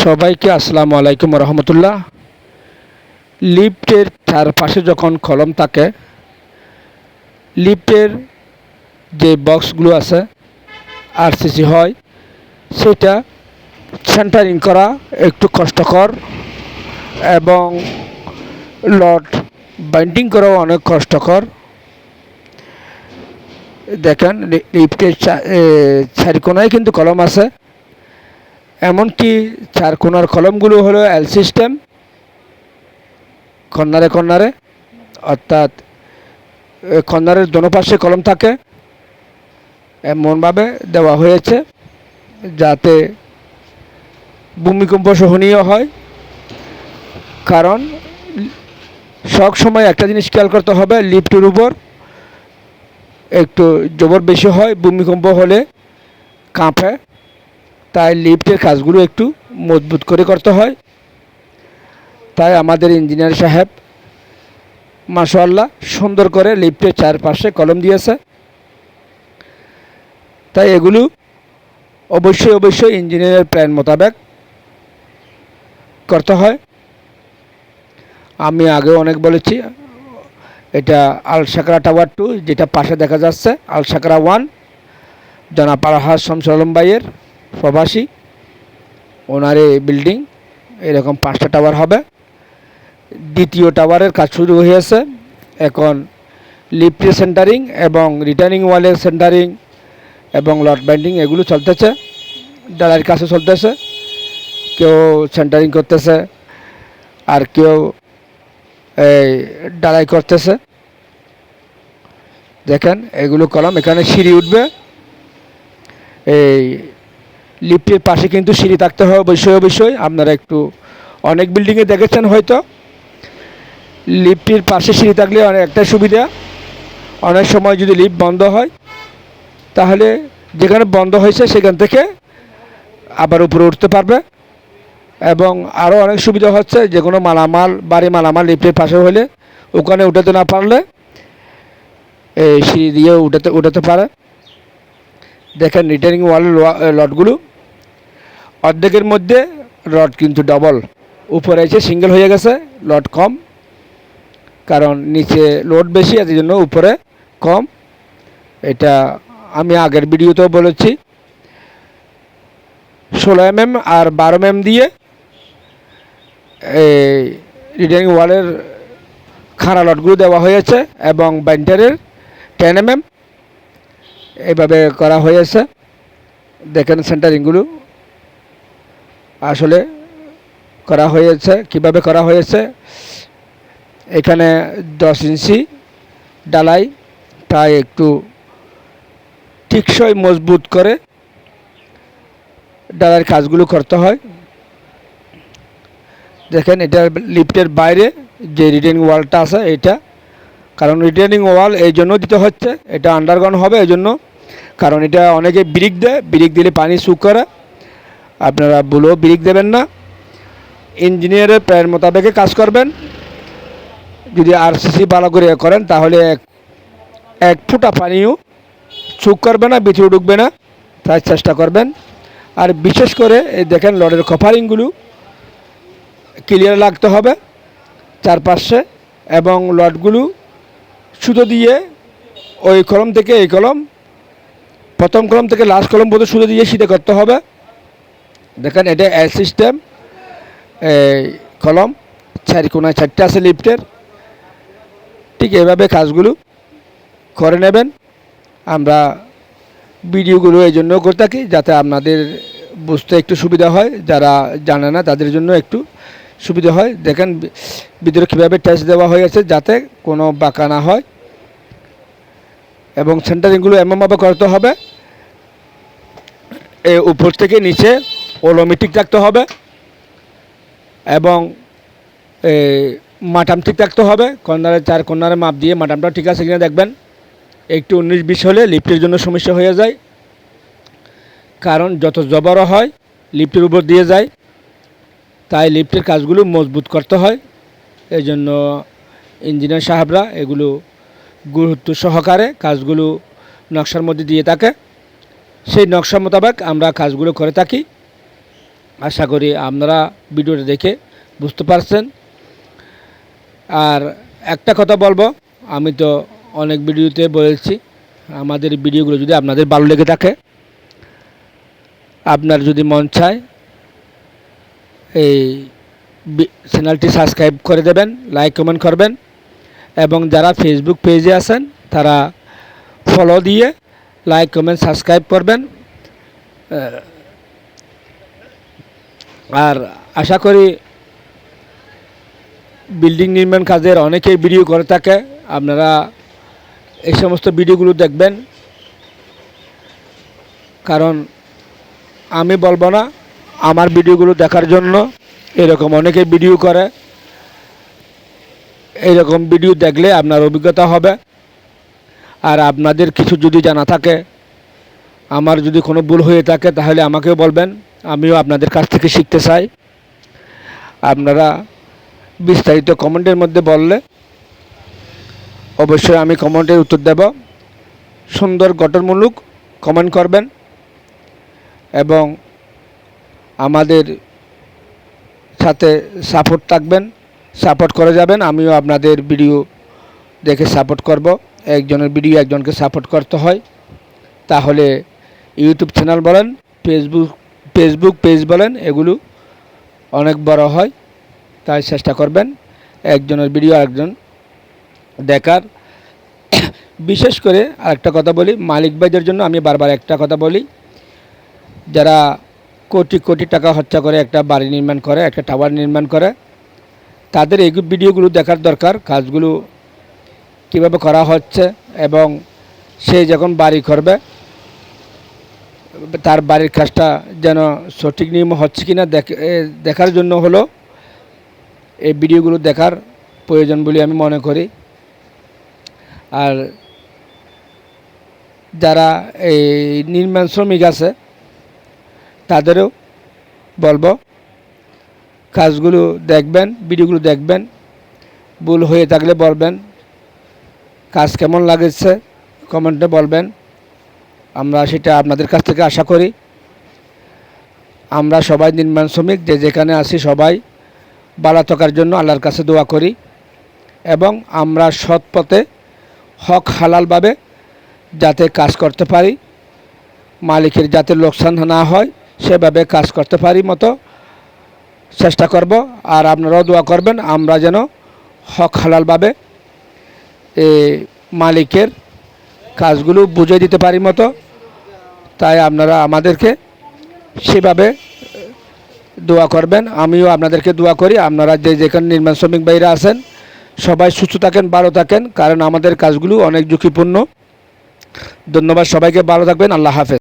সবাইকে আসসালামু আলাইকুম রহমতুল্লাহ। লিফটের চারপাশে যখন কলম থাকে, লিফটের যে বক্সগুলো আছে, আরসিসি হয়, সেটা সেন্টারিং করা একটু কষ্টকর এবং লট বাইন্ডিং করাও অনেক কষ্টকর। দেখেন লিফটের চারিকোনায় কিন্তু কলম আছে। এমনকি চার কোনার কলমগুলো হলো এল সিস্টেম কর্নারে কর্নারে, অর্থাৎ কর্নারের দোনো কলম থাকে। এমনভাবে দেওয়া হয়েছে যাতে ভূমিকম্প সহনীয় হয়। কারণ, সব সময় একটা জিনিস খেয়াল করতে হবে, লিফটের উপর একটু জবর বেশি হয় ভূমিকম্প হলে কাঁপে। তাই লিফটের কাজগুলো একটু মজবুত করে করতে হয়। তাই আমাদের ইঞ্জিনিয়ার সাহেব মাশাল্লাহ সুন্দর করে লিফটের চারপাশে কলম দিয়েছে। তাই এগুলো অবশ্যই অবশ্যই ইঞ্জিনিয়ারের প্ল্যান মোতাবেক করতে হয়। আমি আগে অনেক বলেছি, এটা আলসাকরা টাওয়ার টু যেটা পাশে দেখা যাচ্ছে আলসাকরা ওয়ান জনাব আলহাজ শামসুল আলম ভাইয়ের। প্রবাসী ওনার এই বিল্ডিং এরকম পাঁচটা টাওয়ার হবে। দ্বিতীয় টাওয়ারের কাজ শুরু হয়েছে। এখন লিফটের সেন্টারিং এবং রিটার্নিং ওয়ালের সেন্টারিং এবং লট বাইন্ডিং এগুলো চলতেছে। ডালার কাছে চলতেছে। কেউ সেন্টারিং করতেছে। আর কেউ এই ডালাই করতেছে। দেখেন, এগুলো কলম, এখানে সিঁড়ি উঠবে। এই লিফটের পাশে কিন্তু সিঁড়ি থাকতে হয় অবশ্যই অবশ্যই। আপনারা একটু অনেক বিল্ডিংয়ে দেখেছেন হয়তো। লিফটের পাশে সিঁড়ি থাকলে একটা সুবিধা। অনেক সময় যদি লিফট বন্ধ হয়, তাহলে যেখানে বন্ধ হয়েছে সেখান থেকে আবার উপরে উঠতে পারবে। এবং আরও অনেক সুবিধা হচ্ছে, যে কোনো মালামাল, বাড়ি মালামাল লিফটের পাশে হলে ওখানে উঠাতে না পারলে এই সিঁড়ি দিয়ে উঠাতে উঠাতে পারে। দেখেন রিটার্নিং ওয়াল লটগুলো অর্ধেকের মধ্যে রড কিন্তু ডবল উপরে এসে সিঙ্গেল হয়ে গেছে লট কম। কারণ নিচে লোড বেশি আছে জন্য উপরে কম। এটা আমি আগের ভিডিওতেও বলেছি। ষোলো এম আর বারো এম এম দিয়ে এই রিটার্নিং ওয়ালের খাড়া লটগুলো দেওয়া হয়েছে এবং বাইন্টারের টেন এম এইভাবে করা হয়েছে। দেখেন সেন্টারিংগুলো আসলে করা হয়েছে, কীভাবে করা হয়েছে? এখানে দশ ইঞ্চি ডালাই, তাই একটু টিকসই মজবুত করে ডালার কাজগুলো করতে হয়। দেখেন, এটা লিফটের বাইরে যে রিটার্নিং ওয়ালটা আছে এটা কারণ রিটার্নিং ওয়াল এই জন্য দিতে হচ্ছে, এটা আন্ডারগ্রাউন্ড হবে, এই জন্য। কারণ এটা অনেকে ব্রিক দেয়, ব্রিক দিলে পানি সুক করে। আপনারা বুলো ব্রিক দেবেন না। ইঞ্জিনিয়ারের প্ল্যান মোতাবেকে কাজ করবেন। যদি আরসিসি ভালো করে করেন, তাহলে এক এক ফুটা পানিও চুক করবে না ভিতরে ঢুকবে না, তাই চেষ্টা করবেন। আর বিশেষ করে দেখেন লডের কভারিংগুলো ক্লিয়ার লাগতে হবে চারপাশে, এবং লটগুলো সুতো দিয়ে ওই কলম থেকে এই কলম, প্রথম কলম থেকে লাস্ট কলম পর্যন্ত সুতো দিয়ে শীতে করতে হবে। দেখেন, এটা এল সিস্টেম এই কলম, চারি কোনায় চারটে আছে লিফটের ঠিক এভাবে কাজগুলো করে নেবেন। আমরা ভিডিওগুলো এই জন্য করে থাকি, যাতে আপনাদের বুঝতে একটু সুবিধা হয়। যারা জানে না, তাদের জন্য একটু সুবিধা হয়। দেখেন, ভিতরে কীভাবে টেস্ট দেওয়া হয়েছে যাতে কোনো বাঁকা না হয়। এবং সেন্টারিংগুলো এমনভাবে করতে হবে, এ, উপর থেকে নিচে ওলোমেটিক রাখতে হবে এবং মাটাম ঠিক রাখতে হবে। কর্নারে চার কর্নারে মাপ দিয়ে মাটামটা ঠিক আছে কিনা দেখবেন। একটু উনিশ বিশ হলে লিফটের জন্য সমস্যা হয়ে যায়। কারণ যত জবরও হয়, লিফটের উপর দিয়ে যায়। তাই লিফটের কাজগুলো মজবুত করতে হয়। এই জন্য ইঞ্জিনিয়ার সাহেবরা এগুলো গুরুত্ব সহকারে কাজগুলো নকশার মধ্যে দিয়ে থাকে। সেই নকশা মোতাবেক আমরা কাজগুলো করে থাকি। আশা করি আপনারা ভিডিওটা দেখে বুঝতে পারছেন। আর একটা কথা বলব, আমি তো অনেক ভিডিওতে বলেছি, আমাদের ভিডিওগুলো যদি আপনাদের ভালো লেগে থাকে, আপনার যদি মন চায়, এই চ্যানেলটি সাবস্ক্রাইব করে দেবেন, লাইক, কমেন্ট করবেন, এবং যারা ফেসবুক পেজে আছেন, তারা ফলো দিয়ে লাইক, কমেন্ট, সাবস্ক্রাইব করবেন। আর আশা করি বিল্ডিং নির্মাণ কাজের অনেকেই ভিডিও করে থাকে। আপনারা এই সমস্ত ভিডিওগুলো দেখবেন। কারণ আমি বলব না, আমার ভিডিওগুলো দেখার জন্য এরকম অনেকে ভিডিও করে। এরকম ভিডিও দেখলে আপনার অভিজ্ঞতা হবে। আর আপনাদের কিছু যদি জানা থাকে, আমার যদি কোনো ভুল হয়ে থাকে, তাহলে আমাকেও বলবেন। আমিও আপনাদের কাছ থেকে শিখতে চাই। আপনারা বিস্তারিত কমেন্টের মধ্যে বললে অবশ্যই আমি কমেন্টের উত্তর দেব। সুন্দর গঠনমূলক কমেন্ট করবেন এবং আমাদের সাথে সাপোর্ট থাকবেন, সাপোর্ট করে যাবেন। আমিও আপনাদের ভিডিও দেখে সাপোর্ট করব। একজনের ভিডিও একজনকে সাপোর্ট করতে হয়। তাহলে ইউটিউব চ্যানেল বলেন ফেসবুক ফেসবুক পেজ বলেন, এগুলো অনেক বড় হয়, তাই চেষ্টা করবেন। একজনের ভিডিও আরেকজন দেখার। বিশেষ করে আরেকটা কথা বলি, মালিক ভাইদের জন্য আমি বারবার একটা কথা বলি, যারা কোটি কোটি টাকা খরচা করে একটা বাড়ি নির্মাণ করে, একটা টাওয়ার নির্মাণ করে, তাদের এই ভিডিওগুলো দেখার দরকার, কাজগুলো কীভাবে করা হচ্ছে এবং সে যখন বাড়ি করবে তার বাড়ির কাজটা যেন সঠিক নিয়ম হচ্ছে কি না দেখার জন্য হলো এই ভিডিওগুলো দেখার প্রয়োজন বলে আমি মনে করি। আর যারা এই নির্মাণ শ্রমিক আছে, তাদেরও বলব, কাজগুলো দেখবেন, ভিডিওগুলো দেখবেন, ভুল হয়ে থাকলে বলবেন, কাজ কেমন লাগেছে, কমেন্টে বলবেন। আমরা সেটা আপনাদের কাছ থেকে আশা করি। আমরা সবাই নির্মাণ শ্রমিক, যে যেখানে আছি সবাই ভালো থাকার জন্য আল্লাহর কাছে দোয়া করি এবং আমরা সৎ পথে হক হালালভাবে যাতে কাজ করতে পারি, মালিকের যাতে লোকসান না হয়, সেভাবে কাজ করতে পারি মতো চেষ্টা করব। আর আপনারাও দোয়া করবেন, আমরা যেন হক হালালভাবে এ মালিকের কাজগুলো বুঝে দিতে পারি মতো। তাই আপনারা আমাদেরকে সেভাবে দোয়া করবেন। আমিও আপনাদেরকে দোয়া করি। আপনারা যে যেখানে নির্মাণ শ্রমিক ভাইরা আছেন, সবাই সুস্থ থাকেন, ভালো থাকেন। কারণ আমাদের কাজগুলো অনেক ঝুঁকিপূর্ণ। ধন্যবাদ সবাইকে। ভালো থাকবেন। আল্লাহ হাফেজ।